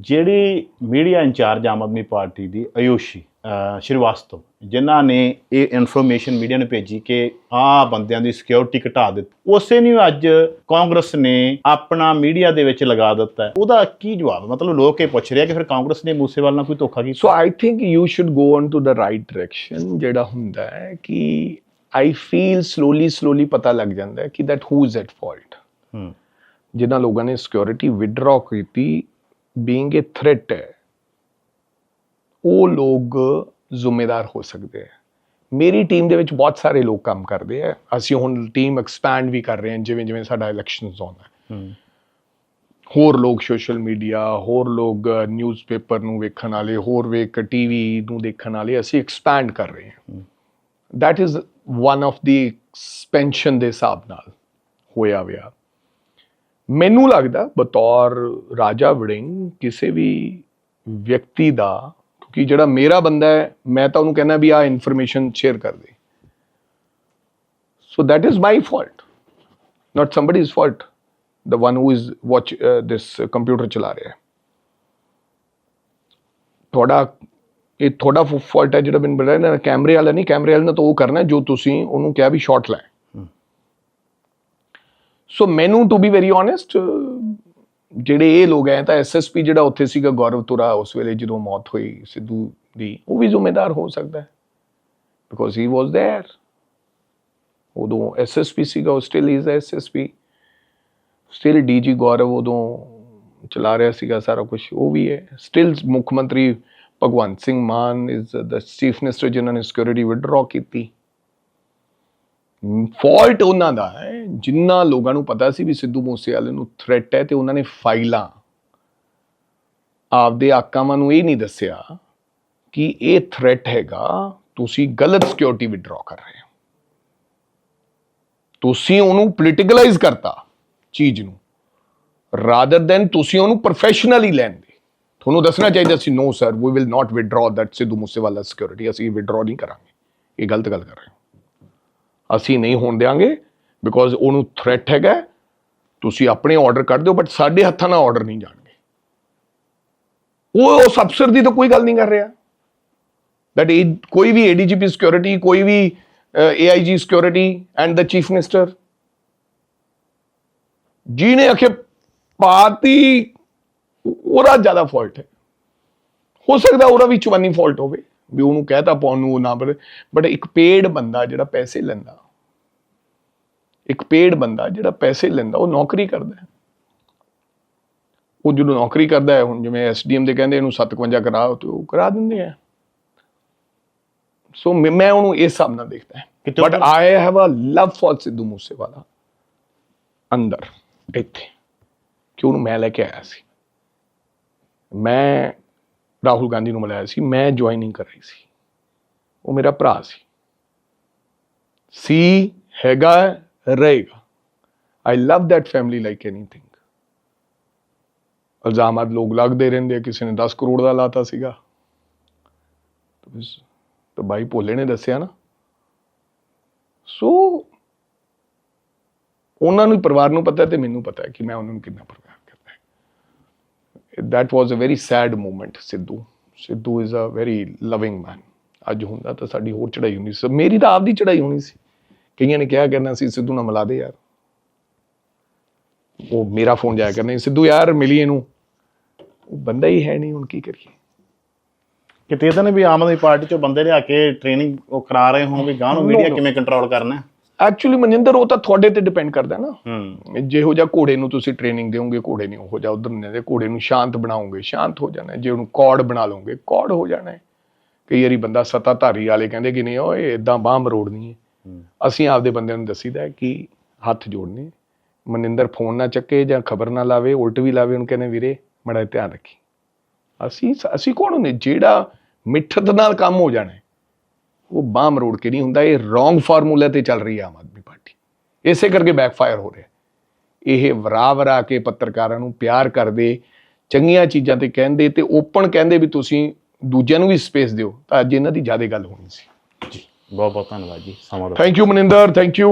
ਜਿਹੜੀ media incharge Aam Aadmi Party ਦੀ ਆਯੂਸ਼ੀ ਅਹ ਸ਼੍ਰੀਵਾਸਤਵ ਜਿਨ੍ਹਾਂ ਨੇ ਇਹ ਇਨਫੋਰਮੇਸ਼ਨ ਮੀਡੀਆ ਨੂੰ ਭੇਜੀ ਕਿ ਆਹ ਬੰਦਿਆਂ ਦੀ ਸਿਕਿਉਰਿਟੀ ਘਟਾ ਦਿੱਤੀ। ਉਸੇ ਨੂੰ ਅੱਜ ਕਾਂਗਰਸ ਨੇ ਆਪਣਾ ਮੀਡੀਆ ਦੇ ਵਿੱਚ ਲਗਾ ਦਿੱਤਾ ਹੈ। ਉਹਦਾ ਕੀ ਜਵਾਬ? ਮਤਲਬ ਲੋਕ ਇਹ ਪੁੱਛ ਰਹੇ ਆ ਕਿ ਫਿਰ ਕਾਂਗਰਸ ਨੇ ਮੂਸੇਵਾਲ ਨਾਲ ਕੋਈ ਧੋਖਾ ਕੀਤਾ? So I think you should go on to the right direction ਜਿਹੜਾ ਹੁੰਦਾ ਹੈ ਕਿ ਆਈ ਫੀਲ ਸਲੋਲੀ ਸਲੋਲੀ ਪਤਾ ਲੱਗ ਜਾਂਦਾ ਹੈ ਕਿ that who is at fault ਹੂੰ। ਜਿਨ੍ਹਾਂ ਲੋਕਾਂ ਨੇ ਸਿਕਿਉਰਿਟੀ ਵਿਡਰਾ ਕੀਤੀ ਬੀਇੰਗ ਅ ਥ੍ਰੈਟ ਹੈ ਉਹ ਲੋਕ ਜ਼ਿੰਮੇਦਾਰ ਹੋ ਸਕਦੇ ਹੈ। ਮੇਰੀ ਟੀਮ ਦੇ ਵਿੱਚ ਬਹੁਤ ਸਾਰੇ ਲੋਕ ਕੰਮ ਕਰਦੇ ਆ ਅਸੀਂ ਹੁਣ ਟੀਮ ਐਕਸਪੈਂਡ ਵੀ ਕਰ ਰਹੇ ਹਾਂ ਜਿਵੇਂ ਜਿਵੇਂ ਸਾਡਾ ਇਲੈਕਸ਼ਨਸ ਆਉਂਦਾ ਹੈ। ਹੂੰ। ਹੋਰ ਲੋਕ ਸੋਸ਼ਲ ਮੀਡੀਆ ਹੋਰ ਲੋਕ ਨਿਊਜ਼ਪੇਪਰ ਨੂੰ ਵੇਖਣ ਵਾਲੇ ਹੋਰ ਵੇਖ ਟੀਵੀ ਨੂੰ ਦੇਖਣ ਵਾਲੇ ਅਸੀਂ ਐਕਸਪੈਂਡ ਕਰ ਰਹੇ ਹਾਂ। that is one of the expansion ਦੇ ਹਿਸਾਬ ਨਾਲ ਹੋਇਆ ਵਿਆ ਮੈਨੂੰ ਲੱਗਦਾ ਬਤੌਰ ਰਾਜਾ ਵੜਿੰਗ ਕਿਸੇ ਵੀ ਵਿਅਕਤੀ ਦਾ ਕਿਉਂਕਿ ਜਿਹੜਾ ਮੇਰਾ ਬੰਦਾ ਹੈ ਮੈਂ ਤਾਂ ਉਹਨੂੰ ਕਹਿੰਦਾ ਵੀ ਆ ਇਨਫੋਰਮੇਸ਼ਨ ਸ਼ੇਅਰ ਕਰ ਦੇ। ਸੋ that is my fault not somebody's fault the one who is watch uh, this uh, computer ਚਲਾ ਰਿਹਾ ਤੁਹਾਡਾ ਇਹ ਤੁਹਾਡਾ ਫਾਲਟ ਹੈ ਜਿਹੜਾ ਮੈਨੂੰ ਬੜਾ ਨਾ ਕੈਮਰੇ ਵਾਲਾ ਨਹੀਂ ਕੈਮਰੇ ਵਾਲੇ ਨੇ ਤਾਂ ਉਹ ਕਰਨਾ ਜੋ ਤੁਸੀਂ ਉਹਨੂੰ ਕਿਹਾ ਵੀ ਸ਼ਾਟ ਲੈ। ਸੋ ਮੈਨੂੰ ਟੂ ਬੀ ਵੈਰੀ ਓਨੈਸਟ ਜਿਹੜੇ ਇਹ ਲੋਕ ਹੈ ਤਾਂ ਐਸਐਸਪੀ ਜਿਹੜਾ ਉੱਥੇ ਸੀਗਾ ਗੌਰਵ ਤੁਰਾ ਉਸ ਵੇਲੇ ਜਦੋਂ ਮੌਤ ਹੋਈ ਸਿੱਧੂ ਦੀ ਉਹ ਵੀ ਜ਼ਿੰਮੇਦਾਰ ਹੋ ਸਕਦਾ ਹੈ ਬਿਕੋਜ਼ ਹੀ ਵਾਸ देयर ਉਦੋਂ ਐਸਐਸਪੀ ਸੀਗਾ ਉਹ still is SSP still DG Gaurav ਉਦੋਂ ਚਲਾ ਰਿਹਾ ਸੀਗਾ ਸਾਰਾ ਕੁਝ ਉਹ ਵੀ ਹੈ ਸਟਿਲ ਮੁੱਖ ਮੰਤਰੀ Bhagwant Singh Mann is the chief minister ਜਿਨ੍ਹਾਂ ਨੇ ਸਿਕਿਉਰਿਟੀ ਵਿਡਰਾ ਕੀਤੀ ਫਾਲਟ ਉਹਨਾਂ ਦਾ ਹੈ। ਜਿੰਨਾ ਲੋਕਾਂ ਨੂੰ ਪਤਾ ਸੀ ਵੀ ਸਿੱਧੂ ਮੂਸੇਵਾਲੇ ਨੂੰ ਥ੍ਰੈਟ ਹੈ ਤੇ ਉਹਨਾਂ ਨੇ ਫਾਈਲਾਂ ਆਪਦੇ ਆਕਾਵਾਂ ਨੂੰ ਇਹ ਨਹੀਂ ਦੱਸਿਆ ਕਿ ਇਹ ਥ੍ਰੈਟ ਹੈਗਾ, ਤੁਸੀਂ ਗਲਤ ਸਿਕਿਉਰਿਟੀ ਵਿਡਰਾ ਕਰ ਰਹੇ ਹੋ। ਤੁਸੀਂ ਉਹਨੂੰ ਪੋਲੀਟੀਕਲਾਈਜ਼ ਕਰਤਾ ਚੀਜ਼ ਨੂੰ। ਰਾਦਰ ਦੈਨ ਤੁਸੀਂ ਉਹਨੂੰ ਪ੍ਰੋਫੈਸ਼ਨਲੀ ਲੈਂਦੇ ਤੁਹਾਨੂੰ ਦੱਸਣਾ ਚਾਹੀਦਾ ਸੀ no sir we will not withdraw that Sidhu Moosewala security ਅਸੀਂ ਵਿਡਰਾ ਨਹੀਂ ਕਰਾਂਗੇ। ਇਹ ਗਲਤ ਗੱਲ ਕਰ ਰਹੇ ਹੋ। ਅਸੀਂ ਨਹੀਂ ਹੋਣ ਦੇਾਂਗੇ ਬਿਕੋਜ਼ ਉਹਨੂੰ ਥ੍ਰੈਟ ਹੈਗਾ। ਤੁਸੀਂ ਆਪਣੇ ਆਰਡਰ ਕਰ ਦਿਓ ਬਟ ਸਾਡੇ ਹੱਥਾਂ ਨਾਲ ਆਰਡਰ ਨਹੀਂ ਜਾਣਗੇ। ਉਹ ਉਸ ਅਫਸਰ ਦੀ ਤਾਂ ਕੋਈ ਗੱਲ ਨਹੀਂ ਕਰ ਰਿਹਾ। ਦੈਟ ਕੋਈ ਵੀ ਏਡੀਜੀਪੀ ਸਿਕਿਉਰਿਟੀ ਕੋਈ ਵੀ AIG security and the chief minister ji ਨੇ ਅਖੇ ਪਾਤੀ ਉਹਦਾ ਜ਼ਿਆਦਾ ਫਾਲਟ ਹੈ। ਹੋ ਸਕਦਾ ਉਹਦਾ ਵੀ ਚਵਾਨੀ ਫਾਲਟ ਹੋਵੇ, ਵੀ ਉਹਨੂੰ ਕਹਿਤਾ ਪਾਉਣ ਨੂੰ ਉਹ ਨਾ ਬਟ ਇੱਕ ਪੇਡ ਬੰਦਾ ਜਿਹੜਾ ਪੈਸੇ ਲੈਂਦਾ ਇੱਕ ਪੇਡ ਬੰਦਾ ਜਿਹੜਾ ਪੈਸੇ ਲੈਂਦਾ ਉਹ ਨੌਕਰੀ ਕਰਦਾ ਹੈ। ਉਹ ਜਦੋਂ ਨੌਕਰੀ ਕਰਦਾ ਹੈ ਹੁਣ ਜਿਵੇਂ ਐਸਡੀਐਮ ਦੇ ਕਹਿੰਦੇ ਇਹਨੂੰ 57 ਕਰਾ ਤੇ ਉਹ ਕਰਾ ਦਿੰਦੇ ਆ। ਸੋ ਮੈਂ ਉਹਨੂੰ ਇਸ ਹਿਸਾਬ ਨਾਲ ਦੇਖਦਾ ਹੈ। But I have a love for Sidhu Moosewala. ਅੰਦਰ ਇੱਥੇ। ਕਿ ਉਹਨੂੰ ਮੈਂ ਲੈ ਕੇ ਆਇਆ ਸੀ? ਮੈਂ ਰਾਹੁਲ ਗਾਂਧੀ ਨੂੰ ਮਿਲਾਇਆ ਸੀ ਮੈਂ ਜੁਆਇਨਿੰਗ ਕਰ ਰਹੀ ਸੀ। ਉਹ ਮੇਰਾ ਭਰਾ ਸੀ। ਸੀ ਹੈਗਾ ਰਹੇਗਾ I love that family like anything ਇਲਜ਼ਾਮਾਤ ਲੋਕ ਲੱਗਦੇ ਰਹਿੰਦੇ ਆ, ਕਿਸੇ ਨੇ 10 ਕਰੋੜ ਦਾ ਲਾਤਾ ਸੀਗਾ ਤਾਂ ਬਸ ਬਾਈ ਭੋਲੇ ਨੇ ਦੱਸਿਆ ਨਾ ਸੋ ਉਹਨਾਂ ਨੂੰ ਪਰਿਵਾਰ ਨੂੰ ਪਤਾ ਤੇ ਮੈਨੂੰ ਪਤਾ ਹੈ ਕਿ ਮੈਂ ਉਹਨਾਂ ਨੂੰ ਕਿੰਨਾ ਪਿਆਰ ਕਰਦਾ ਹੈ that was a very sad moment Sidhu Sidhu is a very loving man ਅੱਜ ਹੁੰਦਾ ਤਾਂ ਸਾਡੀ ਹੋਰ ਚੜਾਈ ਹੋਣੀ ਸੀ ਮੇਰੀ ਤਾਂ ਆਪਦੀ ਚੜਾਈ ਹੋਣੀ ਸੀ ਕਈਆਂ ਨੇ ਕਿਹਾ ਕਰਨਾ ਸੀ ਸਿੱਧੂ ਨਾਲ ਮਿਲਾ ਦੇ ਯਾਰ ਉਹ ਮੇਰਾ ਫੋਨ ਜਾਇਆ ਕਰਨਾ ਸਿੱਧੂ ਯਾਰ ਮਿਲੀ ਇਹਨੂੰ ਉਹ ਬੰਦਾ ਹੀ ਹੈ ਨਹੀਂ ਹੁਣ ਕੀ ਕਰੀਏ ਕਿਤੇ ਇਹਦਾ ਨੇ ਵੀ ਆਮ ਆਦਮੀ ਪਾਰਟੀ ਚੋਂ ਬੰਦੇ ਲਿਆ ਕੇ ਟ੍ਰੇਨਿੰਗ ਉਹ ਕਰਾ ਰਹੇ ਹੋਣ ਵੀ ਗਾਂ ਨੂੰ ਮੀਡੀਆ. ਕਿਵੇਂ ਕੰਟਰੋਲ ਕਰਨਾ ਹੈ? ਐਕਚੁਅਲੀ ਮਨਿੰਦਰ ਉਹ ਤਾਂ ਤੁਹਾਡੇ ਤੇ ਡਿਪੈਂਡ ਕਰਦਾ ਨਾ ਹੂੰ ਜਿਹੋ ਜਿਹਾ ਘੋੜੇ ਨੂੰ ਤੁਸੀਂ ਟ੍ਰੇਨਿੰਗ ਦਿਓਗੇ ਘੋੜੇ ਨਹੀਂ ਉਹੋ ਜਿਹਾ ਉਧਰ ਨਹੀਂ ਦੇ ਘੋੜੇ ਨੂੰ ਸ਼ਾਂਤ ਬਣਾਓਗੇ ਸ਼ਾਂਤ ਹੋ ਜਾਣਾ ਹੈ। ਜੇ ਉਹਨੂੰ ਕੌੜ ਬਣਾ ਲਓਗੇ ਕੌੜ ਹੋ ਜਾਣਾ ਹੈ। ਕਈ ਵਾਰੀ ਬੰਦਾ ਸੱਤਾਧਾਰੀ ਵਾਲੇ ਕਹਿੰਦੇ ਕਿ ਨਹੀਂ ਓਏ ਇਦਾਂ ਬਾਹ ਮਰੋੜਨੀ ਹੈ ਹੂੰ। ਅਸੀਂ ਆਪਦੇ ਬੰਦਿਆਂ ਨੂੰ ਦੱਸੀਦਾ ਹੈ ਕਿ ਹੱਥ ਜੋੜਨੇ, ਮਨਿੰਦਰ ਫੋਨ ਨਾ ਚੱਕੇ ਜਾਂ ਖਬਰ ਨਾ ਲਾਵੇ, ਉਲਟ ਵੀ ਲਾਵੇ, ਉਹਨੂੰ ਕਹਿੰਦੇ ਵੀਰੇ ਮੜਾ ਧਿਆਨ ਰੱਖੀ। ਅਸੀਂ ਅਸੀਂ ਕੌਣ ਹੁੰਦੇ? ਜਿਹੜਾ ਮਿੱਠਤ ਨਾਲ ਕੰਮ ਹੋ ਜਾਣਾ ਉਹ ਬਾਹ ਮਰੋੜ ਕੇ ਨਹੀਂ ਹੁੰਦਾ, ਇਹ ਰੋਂਗ ਫਾਰਮੂਲਾ ਤੇ ਚੱਲ ਰਹੀ ਹੈ ਆਮ ਆਦਮੀ ਪਾਰਟੀ। ਇਸੇ ਕਰਕੇ ਬੈਕਫਾਇਰ ਹੋ ਰਿਹਾ ਇਹ ਵਰਾ ਵਰਾ ਕੇ ਪੱਤਰਕਾਰਾਂ ਨੂੰ ਪਿਆਰ ਕਰਦੇ, ਚੰਗੀਆਂ ਚੀਜ਼ਾਂ ਤੇ ਕਹਿੰਦੇ ਤੇ ਓਪਨ ਕਹਿੰਦੇ ਵੀ ਤੁਸੀਂ ਦੂਜਿਆਂ ਨੂੰ ਵੀ ਸਪੇਸ ਦਿਓ, ਤਾਂ ਅੱਜ ਇਹਨਾਂ ਦੀ ਜ਼ਿਆਦਾ ਗੱਲ ਹੋਣੀ ਸੀ। ਜੀ। ਬਹੁਤ ਬਹੁਤ ਧੰਨਵਾਦ ਜੀ ਸਮਾਂ ਦਿੱਤਾ। Thank you Maninder thank you